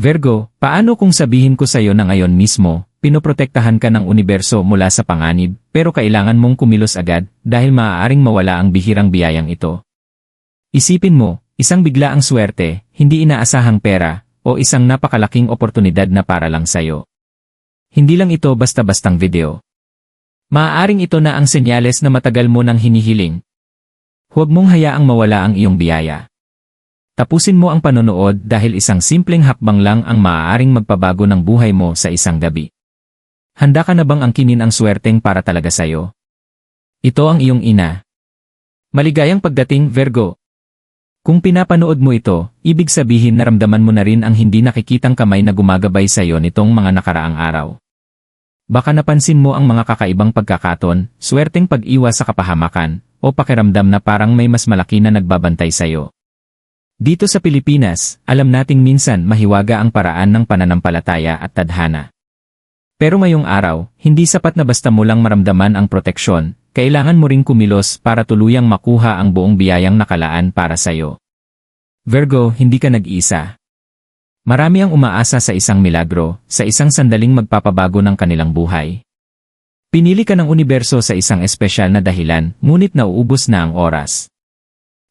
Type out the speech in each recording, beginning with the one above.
Virgo, paano kung sabihin ko sa'yo na ngayon mismo, pinoprotektahan ka ng universo mula sa panganib, pero kailangan mong kumilos agad dahil maaaring mawala ang bihirang biyayang ito. Isipin mo, isang biglaang swerte, hindi inaasahang pera, o isang napakalaking oportunidad na para lang sa'yo. Hindi lang ito basta-bastang video. Maaaring ito na ang senyales na matagal mo nang hinihiling. Huwag mong hayaang mawala ang iyong biyaya. Tapusin mo ang panonood dahil isang simpleng hakbang lang ang maaaring magpabago ng buhay mo sa isang gabi. Handa ka na bang angkinin ang swerteng para talaga sa'yo? Ito ang iyong ina. Maligayang pagdating, Virgo. Kung pinapanood mo ito, ibig sabihin naramdaman mo na rin ang hindi nakikitang kamay na gumagabay sa'yo nitong mga nakaraang araw. Baka napansin mo ang mga kakaibang pagkakaton, swerteng pag-iwas sa kapahamakan, o pakiramdam na parang may mas malaki na nagbabantay sa'yo. Dito sa Pilipinas, alam nating minsan mahiwaga ang paraan ng pananampalataya at tadhana. Pero ngayong araw, hindi sapat na basta mo lang maramdaman ang proteksyon, kailangan mo ring kumilos para tuluyang makuha ang buong biyayang nakalaan para sa'yo. Virgo, hindi ka nag-isa. Marami ang umaasa sa isang milagro, sa isang sandaling magpapabago ng kanilang buhay. Pinili ka ng universo sa isang espesyal na dahilan, ngunit nauubos na ang oras.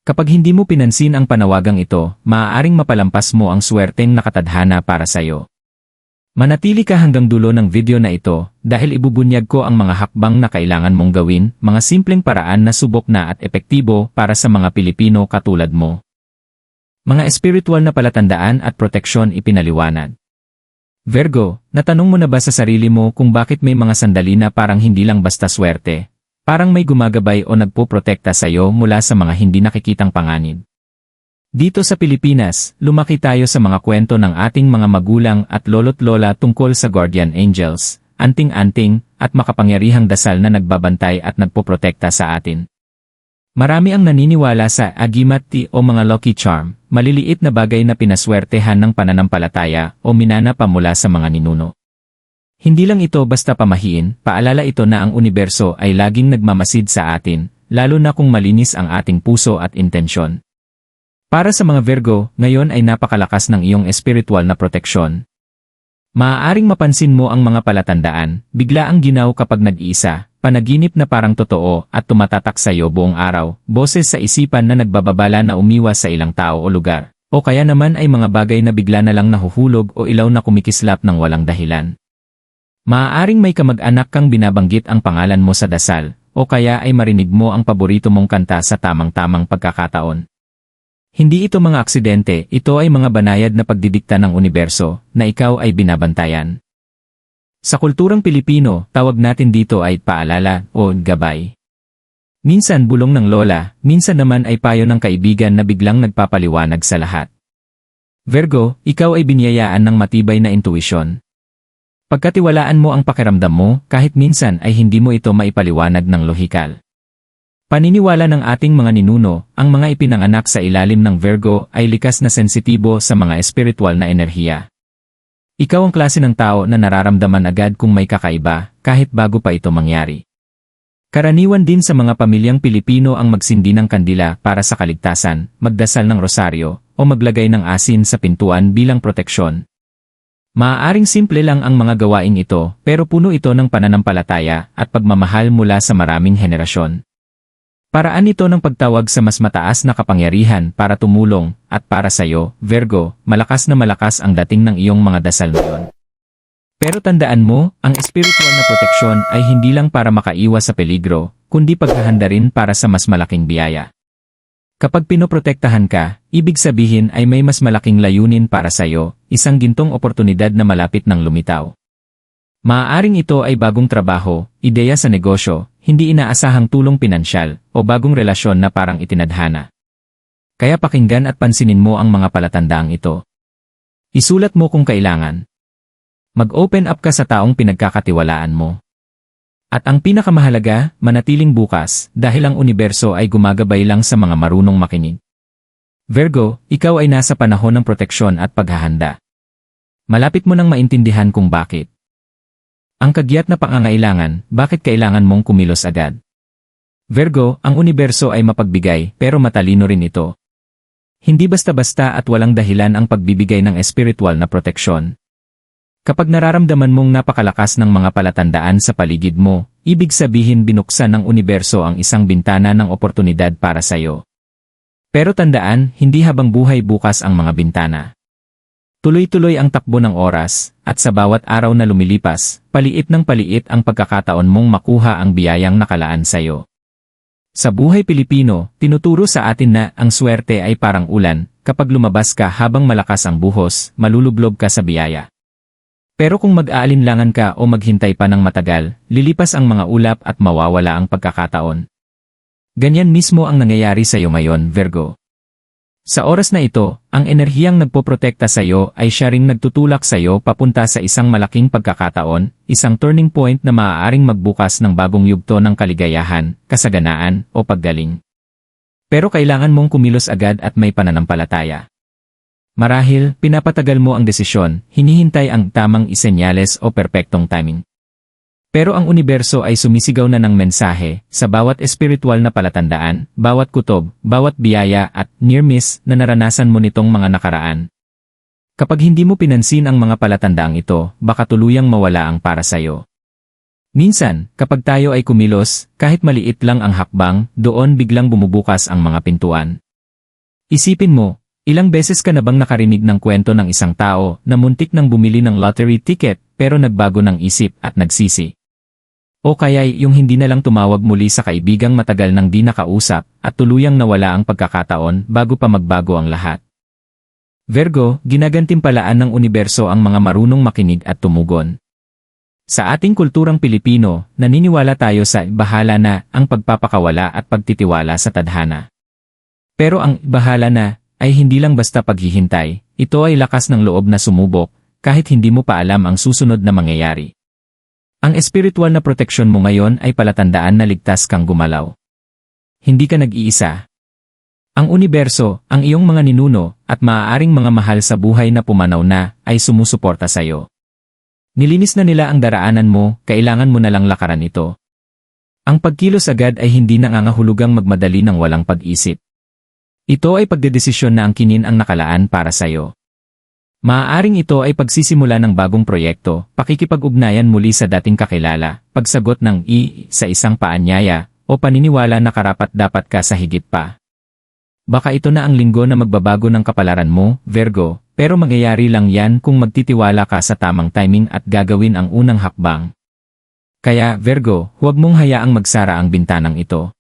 Kapag hindi mo pinansin ang panawagang ito, maaaring mapalampas mo ang swerteng nakatadhana para sa'yo. Manatili ka hanggang dulo ng video na ito dahil ibubunyag ko ang mga hakbang na kailangan mong gawin, mga simpleng paraan na subok na at epektibo para sa mga Pilipino katulad mo. Mga espiritual na palatandaan at proteksyon ipinaliwanag. Virgo, natanong mo na ba sa sarili mo kung bakit may mga sandali na parang hindi lang basta swerte, parang may gumagabay o nagpoprotekta sa iyo mula sa mga hindi nakikitang panganib? Dito sa Pilipinas, lumaki tayo sa mga kwento ng ating mga magulang at lolo't lola tungkol sa guardian angels, anting-anting, at makapangyarihang dasal na nagbabantay at nagpoprotekta sa atin. Marami ang naniniwala sa agimati o mga lucky charm, maliliit na bagay na pinaswertehan ng pananampalataya o minana pa mula sa mga ninuno. Hindi lang ito basta pamahiin, paalala ito na ang universo ay laging nagmamasid sa atin, lalo na kung malinis ang ating puso at intensyon. Para sa mga Virgo, ngayon ay napakalakas ng iyong espiritual na proteksyon. Maaaring mapansin mo ang mga palatandaan, bigla ang ginaw kapag nag-iisa, panaginip na parang totoo at tumatatak sa iyo buong araw, boses sa isipan na nagbababala na umiwas sa ilang tao o lugar. O kaya naman ay mga bagay na bigla na lang nahuhulog o ilaw na kumikislap ng walang dahilan. Maaaring may kamag-anak kang binabanggit ang pangalan mo sa dasal, o kaya ay marinig mo ang paborito mong kanta sa tamang-tamang pagkakataon. Hindi ito mga aksidente, ito ay mga banayad na pagdidikta ng universo na ikaw ay binabantayan. Sa kulturang Pilipino, tawag natin dito ay paalala o gabay. Minsan bulong ng lola, minsan naman ay payo ng kaibigan na biglang nagpapaliwanag sa lahat. Virgo, ikaw ay binyayaan ng matibay na intuisyon. Pagkatiwalaan mo ang pakiramdam mo, kahit minsan ay hindi mo ito maipaliwanag ng lohikal. Paniniwala ng ating mga ninuno, ang mga ipinanganak sa ilalim ng Virgo ay likas na sensitibo sa mga espiritual na enerhiya. Ikaw ang klase ng tao na nararamdaman agad kung may kakaiba, kahit bago pa ito mangyari. Karaniwan din sa mga pamilyang Pilipino ang magsindi ng kandila para sa kaligtasan, magdasal ng rosaryo, o maglagay ng asin sa pintuan bilang proteksyon. Maaaring simple lang ang mga gawaing ito, pero puno ito ng pananampalataya at pagmamahal mula sa maraming henerasyon. Paraan ito ng pagtawag sa mas mataas na kapangyarihan para tumulong, at para sa iyo, Virgo, malakas na malakas ang dating ng iyong mga dasal ngayon. Pero tandaan mo, ang espiritual na proteksyon ay hindi lang para makaiwas sa peligro, kundi paghahanda rin para sa mas malaking biyaya. Kapag pinoprotektahan ka, ibig sabihin ay may mas malaking layunin para sa iyo, isang gintong oportunidad na malapit ng lumitaw. Maaaring ito ay bagong trabaho, ideya sa negosyo, hindi inaasahang tulong pinansyal, o bagong relasyon na parang itinadhana. Kaya pakinggan at pansinin mo ang mga palatandaang ito. Isulat mo kung kailangan. Mag-open up ka sa taong pinagkakatiwalaan mo. At ang pinakamahalaga, manatiling bukas dahil ang universo ay gumagabay lang sa mga marunong makinig. Virgo, ikaw ay nasa panahon ng proteksyon at paghahanda. Malapit mo nang maintindihan kung bakit. Ang kagyat na pangangailangan, bakit kailangan mong kumilos agad? Virgo, ang universo ay mapagbigay pero matalino rin ito. Hindi basta-basta at walang dahilan ang pagbibigay ng espiritual na proteksyon. Kapag nararamdaman mong napakalakas ng mga palatandaan sa paligid mo, ibig sabihin binuksan ng universo ang isang bintana ng oportunidad para sa'yo. Pero tandaan, hindi habang buhay bukas ang mga bintana. Tuloy-tuloy ang takbo ng oras, at sa bawat araw na lumilipas, paliit ng paliit ang pagkakataon mong makuha ang biyayang nakalaan sa'yo. Sa buhay Pilipino, tinuturo sa atin na ang swerte ay parang ulan, kapag lumabas ka habang malakas ang buhos, malulublob ka sa biyaya. Pero kung mag-aalinlangan ka o maghintay pa ng matagal, lilipas ang mga ulap at mawawala ang pagkakataon. Ganyan mismo ang nangyayari sa iyo ngayon, Virgo. Sa oras na ito, ang enerhiyang nagpoprotekta sa iyo ay siya ring nagtutulak sa iyo papunta sa isang malaking pagkakataon, isang turning point na maaaring magbukas ng bagong yugto ng kaligayahan, kasaganaan, o paggaling. Pero kailangan mong kumilos agad at may pananampalataya. Marahil, pinapatagal mo ang desisyon, hinihintay ang tamang isenyales o perpektong timing. Pero ang universo ay sumisigaw na ng mensahe sa bawat espiritual na palatandaan, bawat kutob, bawat biyaya at near miss na naranasan mo nitong mga nakaraan. Kapag hindi mo pinansin ang mga palatandaang ito, baka tuluyang mawala ang para sa'yo. Minsan, kapag tayo ay kumilos, kahit maliit lang ang hakbang, doon biglang bumubukas ang mga pintuan. Isipin mo, Ilang beses ka na bang nakarinig ng kwento ng isang tao na muntik nang bumili ng lottery ticket pero nagbago ng isip at nagsisi? O kaya yung hindi na lang tumawag muli sa kaibigang matagal nang di nakausap at tuluyang nawala ang pagkakataon bago pa magbago ang lahat. Virgo, ginagantimpalaan ng universo ang mga marunong makinig at tumugon. Sa ating kulturang Pilipino, naniniwala tayo sa bahala na ang pagpapakawala at pagtitiwala sa tadhana. Pero ang bahala na ay hindi lang basta paghihintay, ito ay lakas ng loob na sumubok, kahit hindi mo pa alam ang susunod na mangyayari. Ang espiritual na proteksyon mo ngayon ay palatandaan na ligtas kang gumalaw. Hindi ka nag-iisa. Ang universo, ang iyong mga ninuno, at maaaring mga mahal sa buhay na pumanaw na, ay sumusuporta sa iyo. Nilinis na nila ang daraanan mo, kailangan mo na lang lakaran ito. Ang pagkilos agad ay hindi nangangahulugang magmadali ng walang pag-isip. Ito ay pagdedesisyon na ang kinin ang nakalaan para sa iyo. Maaaring ito ay pagsisimula ng bagong proyekto, pakikipag-ugnayan muli sa dating kakilala, pagsagot ng i sa isang paanyaya, o paniniwala na karapat dapat ka sa higit pa. Baka ito na ang linggo na magbabago ng kapalaran mo, Virgo, pero mangyayari lang yan kung magtitiwala ka sa tamang timing at gagawin ang unang hakbang. Kaya, Virgo, huwag mong hayaang magsara ang bintanang ito.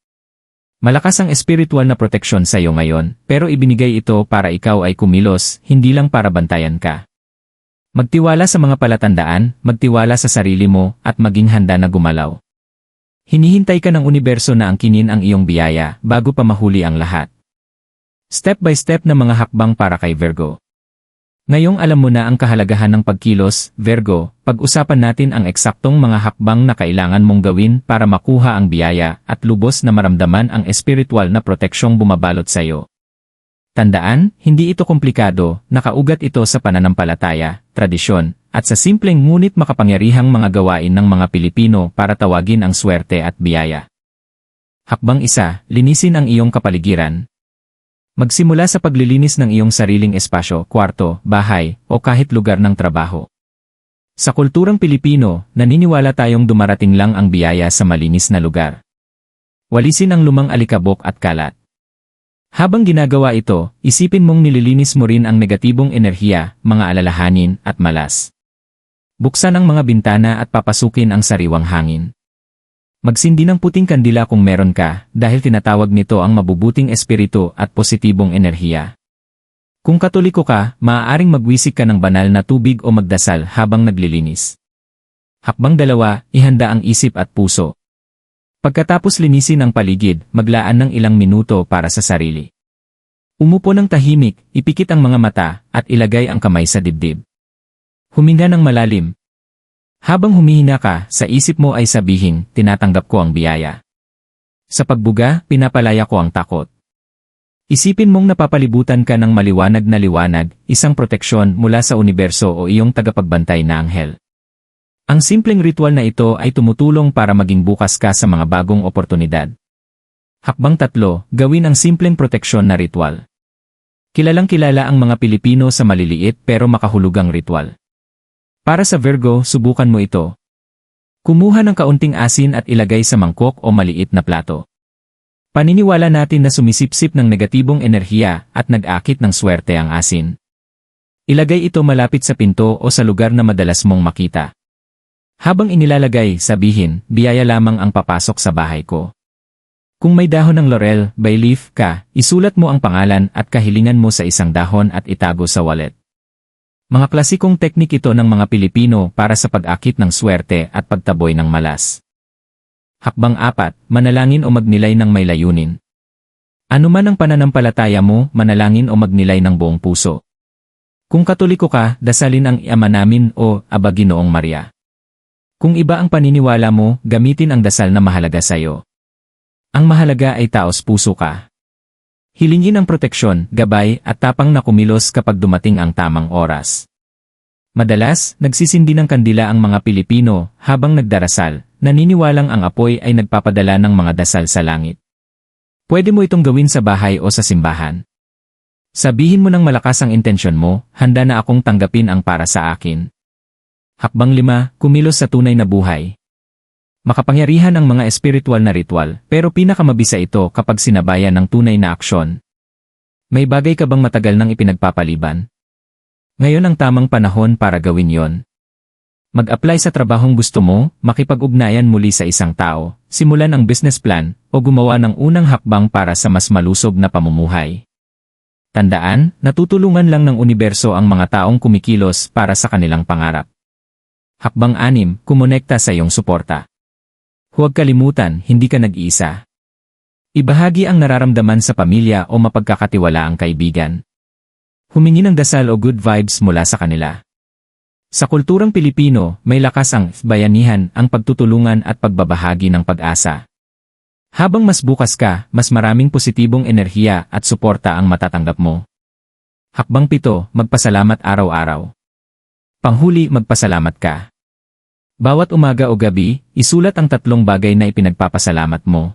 Malakas ang espiritual na proteksyon sa iyo ngayon, pero ibinigay ito para ikaw ay kumilos, hindi lang para bantayan ka. Magtiwala sa mga palatandaan, magtiwala sa sarili mo, at maging handa na gumalaw. Hinihintay ka ng universo na angkinin ang iyong biyaya bago pa mahuli ang lahat. Step by step na mga hakbang para kay Virgo. Ngayong alam mo na ang kahalagahan ng pagkilos, Virgo, pag-usapan natin ang eksaktong mga hakbang na kailangan mong gawin para makuha ang biyaya at lubos na maramdaman ang espiritual na proteksyong bumabalot sa iyo. Tandaan, hindi ito komplikado, nakaugat ito sa pananampalataya, tradisyon, at sa simpleng ngunit makapangyarihang mga gawain ng mga Pilipino para tawagin ang swerte at biyaya. Hakbang isa, linisin ang iyong kapaligiran, Magsimula sa paglilinis ng iyong sariling espasyo, kwarto, bahay, o kahit lugar ng trabaho. Sa kulturang Pilipino, naniniwala tayong dumarating lang ang biyaya sa malinis na lugar. Walisin ang lumang alikabok at kalat. Habang ginagawa ito, isipin mong nililinis mo rin ang negatibong enerhiya, mga alalahanin, at malas. Buksan ang mga bintana at papasukin ang sariwang hangin. Magsindi ng puting kandila kung meron ka, dahil tinatawag nito ang mabubuting espiritu at positibong enerhiya. Kung katoliko ka, maaaring magwisik ka ng banal na tubig o magdasal habang naglilinis. Hakbang dalawa, ihanda ang isip at puso. Pagkatapos linisin ang paligid, maglaan ng ilang minuto para sa sarili. Umupo ng tahimik, ipikit ang mga mata, at ilagay ang kamay sa dibdib. Huminga ng malalim, habang humihina ka, sa isip mo ay sabihin, tinatanggap ko ang biyaya. Sa pagbuga, pinapalaya ko ang takot. Isipin mong napapalibutan ka ng maliwanag na liwanag, isang proteksyon mula sa universo o iyong tagapagbantay na anghel. Ang simpleng ritual na ito ay tumutulong para maging bukas ka sa mga bagong oportunidad. Hakbang tatlo, gawin ang simpleng proteksyon na ritual. Kilalang kilala ang mga Pilipino sa maliliit pero makahulugang ritual. Para sa Virgo, subukan mo ito. Kumuha ng kaunting asin at ilagay sa mangkok o maliit na plato. Paniniwala natin na sumisipsip ng negatibong enerhiya at nag-akit ng swerte ang asin. Ilagay ito malapit sa pinto o sa lugar na madalas mong makita. Habang inilalagay, sabihin, biyaya lamang ang papasok sa bahay ko. Kung may dahon ng laurel, bay leaf ka, isulat mo ang pangalan at kahilingan mo sa isang dahon at itago sa wallet. Mga klasikong teknik ito ng mga Pilipino para sa pag-akit ng swerte at pagtaboy ng malas. Hakbang apat, manalangin o magnilay ng may layunin. Ano man ang pananampalataya mo, manalangin o magnilay ng buong puso. Kung katoliko ka, dasalin ang Ama namin o Aba Ginoong Maria. Kung iba ang paniniwala mo, gamitin ang dasal na mahalaga sa iyo. Ang mahalaga ay taos puso ka. Hilingin ang proteksyon, gabay at tapang na kumilos kapag dumating ang tamang oras. Madalas, nagsisindi ng kandila ang mga Pilipino habang nagdarasal, naniniwalang ang apoy ay nagpapadala ng mga dasal sa langit. Pwede mo itong gawin sa bahay o sa simbahan. Sabihin mo ng malakas ang intensyon mo, handa na akong tanggapin ang para sa akin. Hakbang lima, kumilos sa tunay na buhay. Makapangyarihan ang mga espiritual na ritual, pero pinakamabisa ito kapag sinabayan ng tunay na aksyon. May bagay ka bang matagal nang ipinagpapaliban? Ngayon ang tamang panahon para gawin yon. Mag-apply sa trabahong gusto mo, makipag-ugnayan muli sa isang tao, simulan ang business plan, o gumawa ng unang hakbang para sa mas malusog na pamumuhay. Tandaan, natutulungan lang ng universo ang mga taong kumikilos para sa kanilang pangarap. Hakbang anim, kumonekta sa iyong suporta. Huwag kalimutan, hindi ka nag-iisa. Ibahagi ang nararamdaman sa pamilya o mapagkakatiwala ang kaibigan. Humingi ng dasal o good vibes mula sa kanila. Sa kulturang Pilipino, may lakas ang bayanihan, ang pagtutulungan at pagbabahagi ng pag-asa. Habang mas bukas ka, mas maraming positibong enerhiya at suporta ang matatanggap mo. Hakbang pito, magpasalamat araw-araw. Panghuli, magpasalamat ka. Bawat umaga o gabi, isulat ang tatlong bagay na ipinagpapasalamat mo.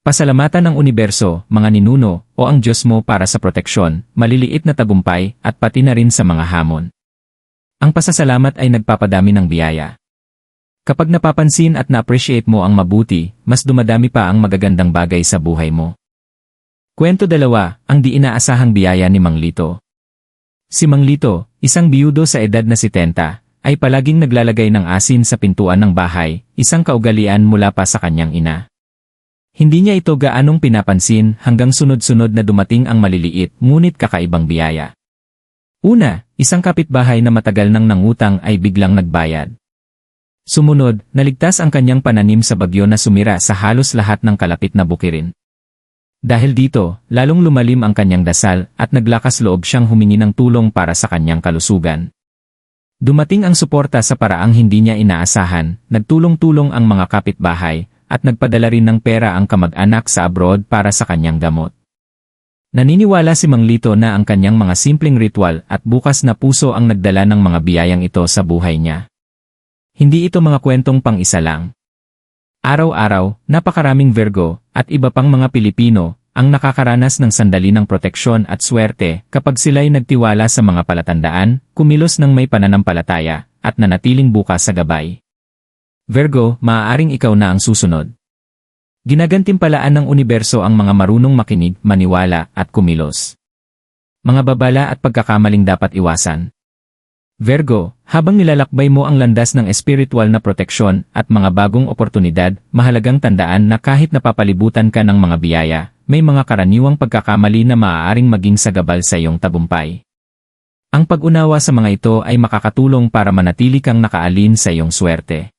Pasalamatan ng universo, mga ninuno, o ang Diyos mo para sa proteksyon, maliliit na tagumpay, at pati na rin sa mga hamon. Ang pasasalamat ay nagpapadami ng biyaya. Kapag napapansin at na-appreciate mo ang mabuti, mas dumadami pa ang magagandang bagay sa buhay mo. Kwento dalawa, ang di inaasahang biyaya ni Mang Lito. Si Mang Lito, isang biyudo sa edad na 70, ay palaging naglalagay ng asin sa pintuan ng bahay, isang kaugalian mula pa sa kanyang ina. Hindi niya ito gaanong pinapansin hanggang sunod-sunod na dumating ang maliliit ngunit kakaibang biyaya. Una, isang kapitbahay na matagal nang nangutang ay biglang nagbayad. Sumunod, naligtas ang kanyang pananim sa bagyo na sumira sa halos lahat ng kalapit na bukirin. Dahil dito, lalong lumalim ang kanyang dasal at naglakas loob siyang humingi ng tulong para sa kanyang kalusugan. Dumating ang suporta sa paraang hindi niya inaasahan, nagtulong-tulong ang mga kapitbahay, at nagpadala rin ng pera ang kamag-anak sa abroad para sa kanyang gamot. Naniniwala si Mang Lito na ang kanyang mga simpleng ritual at bukas na puso ang nagdala ng mga biyayang ito sa buhay niya. Hindi ito mga kwentong pang-isa lang. Araw-araw, napakaraming Virgo at iba pang mga Pilipino ang nakakaranas ng sandali ng proteksyon at swerte kapag sila'y nagtiwala sa mga palatandaan, kumilos ng may pananampalataya, at nanatiling bukas sa gabay. Virgo, maaaring ikaw na ang susunod. Ginagantimpalaan ng universo ang mga marunong makinig, maniwala, at kumilos. Mga babala at pagkakamaling dapat iwasan. Virgo, habang nilalakbay mo ang landas ng espiritual na proteksyon at mga bagong oportunidad, mahalagang tandaan na kahit napapalibutan ka ng mga biyaya, may mga karaniwang pagkakamali na maaaring maging sagabal sa iyong tagumpay. Ang pag-unawa sa mga ito ay makakatulong para manatili kang nakaalin sa iyong swerte.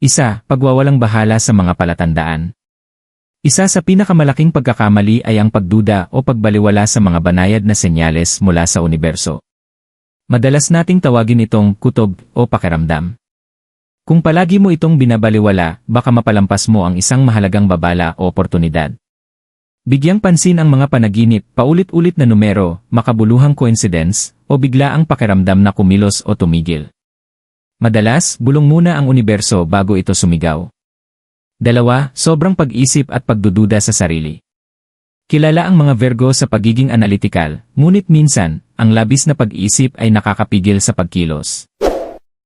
Isa, pagwawalang bahala sa mga palatandaan. Isa sa pinakamalaking pagkakamali ay ang pagduda o pagbaliwala sa mga banayad na senyales mula sa universo. Madalas nating tawagin itong kutob o pakiramdam. Kung palagi mo itong binabaliwala, baka mapalampas mo ang isang mahalagang babala o oportunidad. Bigyang pansin ang mga panaginip, paulit-ulit na numero, makabuluhang coincidence, o bigla ang pakiramdam na kumilos o tumigil. Madalas, bulong muna ang universo bago ito sumigaw. Dalawa, sobrang pag-isip at pagdududa sa sarili. Kilala ang mga Virgo sa pagiging analytical, ngunit minsan, ang labis na pag-iisip ay nakakapigil sa pagkilos.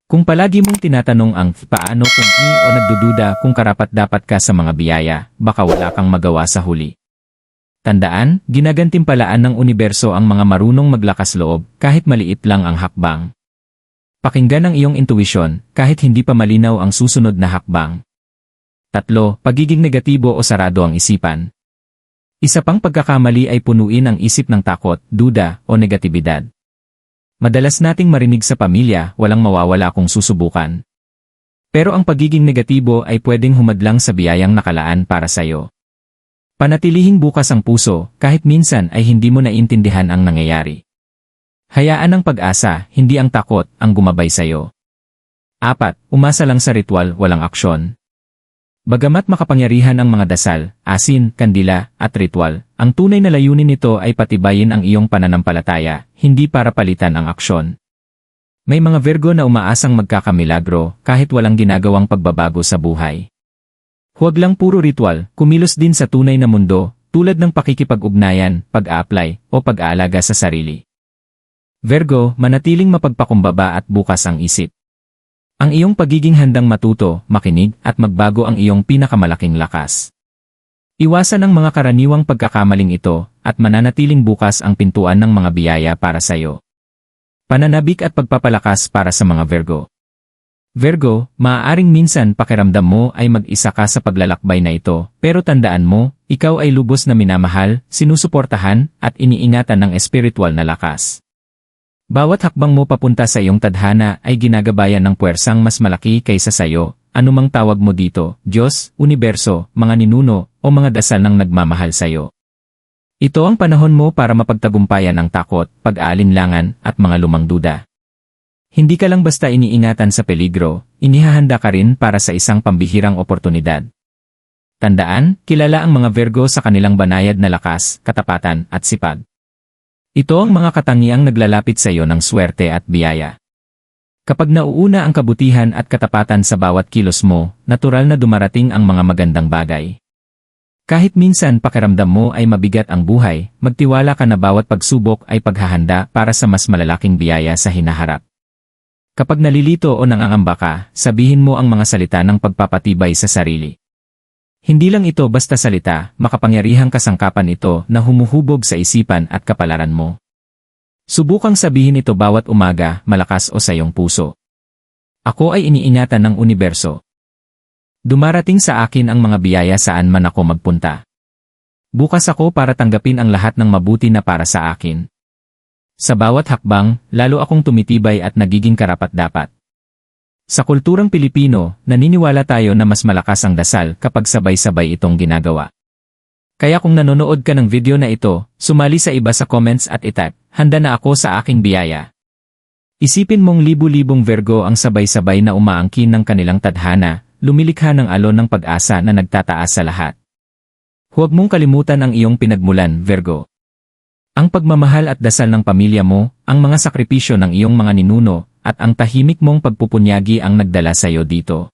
Kung palagi mong tinatanong ang paano kung i o nagdududa kung karapat-dapat ka sa mga biyaya, baka wala kang magawa sa huli. Tandaan, ginagantimpalaan ng universo ang mga marunong maglakas loob kahit maliit lang ang hakbang. Pakinggan ang iyong intuition kahit hindi pa malinaw ang susunod na hakbang. Tatlo, pagiging negatibo o sarado ang isipan. Isa pang pagkakamali ay punuin ang isip ng takot, duda, o negatibidad. Madalas nating marinig sa pamilya, walang mawawala kung susubukan. Pero ang pagiging negatibo ay pwedeng humadlang sa biyayang nakalaan para sa'yo. Panatilihing bukas ang puso, kahit minsan ay hindi mo naintindihan ang nangyayari. Hayaan ang pag-asa, hindi ang takot, ang gumabay sa'yo. Apat, umasa lang sa ritual, walang aksyon. Bagamat makapangyarihan ang mga dasal, asin, kandila, at ritual, ang tunay na layunin nito ay patibayin ang iyong pananampalataya, hindi para palitan ang aksyon. May mga Virgo na umaasang magkakamilagro kahit walang ginagawang pagbabago sa buhay. Huwag lang puro ritual, kumilos din sa tunay na mundo, tulad ng pakikipag-ugnayan, pag-a-apply, o pag-aalaga sa sarili. Virgo, manatiling mapagpakumbaba at bukas ang isip. Ang iyong pagiging handang matuto, makinig, at magbago ang iyong pinakamalaking lakas. Iwasan ang mga karaniwang pagkakamaling ito, at mananatiling bukas ang pintuan ng mga biyaya para sa iyo. Pananabik at pagpapalakas para sa mga Virgo. Virgo, maaaring minsan pakiramdam mo ay mag-isa ka sa paglalakbay na ito, pero tandaan mo, ikaw ay lubos na minamahal, sinusuportahan, at iniingatan ng espiritual na lakas. Bawat hakbang mo papunta sa iyong tadhana ay ginagabayan ng puwersang mas malaki kaysa sa iyo, anumang tawag mo dito, Diyos, Universo, mga ninuno, o mga dasal ng nagmamahal sa iyo. Ito ang panahon mo para mapagtagumpayan ang takot, pag-aalinlangan, at mga lumang duda. Hindi ka lang basta iniingatan sa peligro, inihahanda ka rin para sa isang pambihirang oportunidad. Tandaan, kilala ang mga Virgo sa kanilang banayad na lakas, katapatan, at sipag. Ito ang mga katangiang naglalapit sa iyo ng swerte at biyaya. Kapag nauuna ang kabutihan at katapatan sa bawat kilos mo, natural na dumarating ang mga magandang bagay. Kahit minsan pakiramdam mo ay mabigat ang buhay, magtiwala ka na bawat pagsubok ay paghahanda para sa mas malalaking biyaya sa hinaharap. Kapag nalilito o nangangamba ka, sabihin mo ang mga salita ng pagpapatibay sa sarili. Hindi lang ito basta salita, makapangyarihang kasangkapan ito na humuhubog sa isipan at kapalaran mo. Subukang sabihin ito bawat umaga, malakas o sa iyong puso. Ako ay iniingatan ng universo. Dumarating sa akin ang mga biyaya saan man ako magpunta. Bukas ako para tanggapin ang lahat ng mabuti na para sa akin. Sa bawat hakbang, lalo akong tumitibay at nagiging karapat-dapat. Sa kulturang Pilipino, naniniwala tayo na mas malakas ang dasal kapag sabay-sabay itong ginagawa. Kaya kung nanonood ka ng video na ito, sumali sa iba sa comments at itype, handa na ako sa aking biyaya. Isipin mong libu-libong Virgo ang sabay-sabay na umaangkin ng kanilang tadhana, lumilikha ng alon ng pag-asa na nagtataas sa lahat. Huwag mong kalimutan ang iyong pinagmulan, Virgo. Ang pagmamahal at dasal ng pamilya mo, ang mga sakripisyo ng iyong mga ninuno, at ang tahimik mong pagpupunyagi ang nagdala sa iyo dito.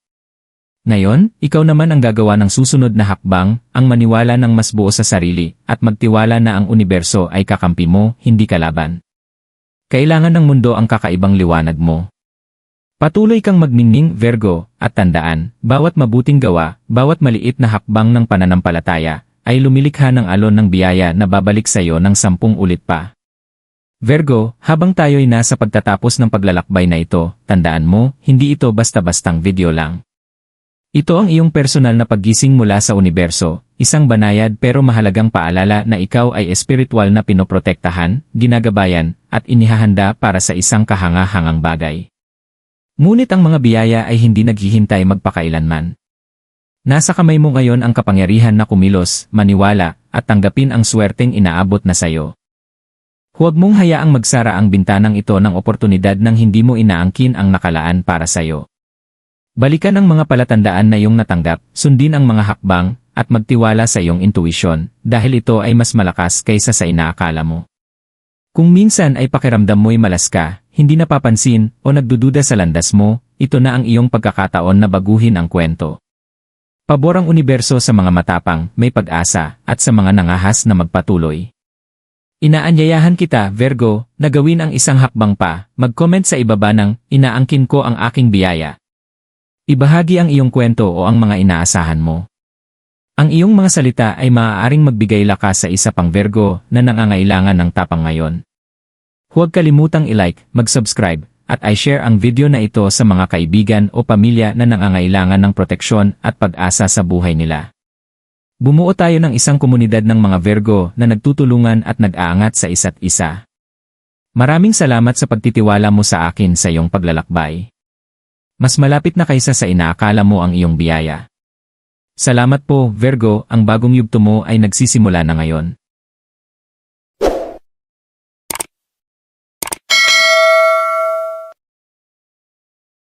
Ngayon, ikaw naman ang gagawa ng susunod na hakbang, ang maniwala ng mas buo sa sarili, at magtiwala na ang universo ay kakampi mo, hindi kalaban. Kailangan ng mundo ang kakaibang liwanag mo. Patuloy kang magningning, Virgo, at tandaan, bawat mabuting gawa, bawat maliit na hakbang ng pananampalataya, ay lumilikha ng alon ng biyaya na babalik sa iyo ng sampung ulit pa. Virgo, habang tayo'y nasa pagtatapos ng paglalakbay na ito, tandaan mo, hindi ito basta-bastang video lang. Ito ang iyong personal na paggising mula sa universo, isang banayad pero mahalagang paalala na ikaw ay espiritual na pinoprotektahan, ginagabayan, at inihahanda para sa isang kahanga-hangang bagay. Ngunit ang mga biyaya ay hindi naghihintay magpakailanman. Nasa kamay mo ngayon ang kapangyarihan na kumilos, maniwala, at tanggapin ang swerteng inaabot na sayo. Huwag mong hayaang magsara ang bintanang ito ng oportunidad nang hindi mo inaangkin ang nakalaan para sa'yo. Balikan ang mga palatandaan na iyong natanggap, sundin ang mga hakbang, at magtiwala sa iyong intuisyon, dahil ito ay mas malakas kaysa sa inaakala mo. Kung minsan ay pakiramdam mo'y malas ka, hindi napapansin, o nagdududa sa landas mo, ito na ang iyong pagkakataon na baguhin ang kwento. Pabor ang universo sa mga matapang, may pag-asa, at sa mga nangahas na magpatuloy. Inaanyayahan kita, Virgo, na gawin ang isang hakbang pa, mag-comment sa ibaba ng, inaangkin ko ang aking biyaya. Ibahagi ang iyong kwento o ang mga inaasahan mo. Ang iyong mga salita ay maaaring magbigay lakas sa isa pang Virgo na nangangailangan ng tapang ngayon. Huwag kalimutang i-like, mag-subscribe, at i-share ang video na ito sa mga kaibigan o pamilya na nangangailangan ng proteksyon at pag-asa sa buhay nila. Bumuo tayo ng isang komunidad ng mga Virgo na nagtutulungan at nag-aangat sa isa't isa. Maraming salamat sa pagtitiwala mo sa akin sa iyong paglalakbay. Mas malapit na kaysa sa inaakala mo ang iyong biyaya. Salamat po, Virgo, ang bagong yugto mo ay nagsisimula na ngayon.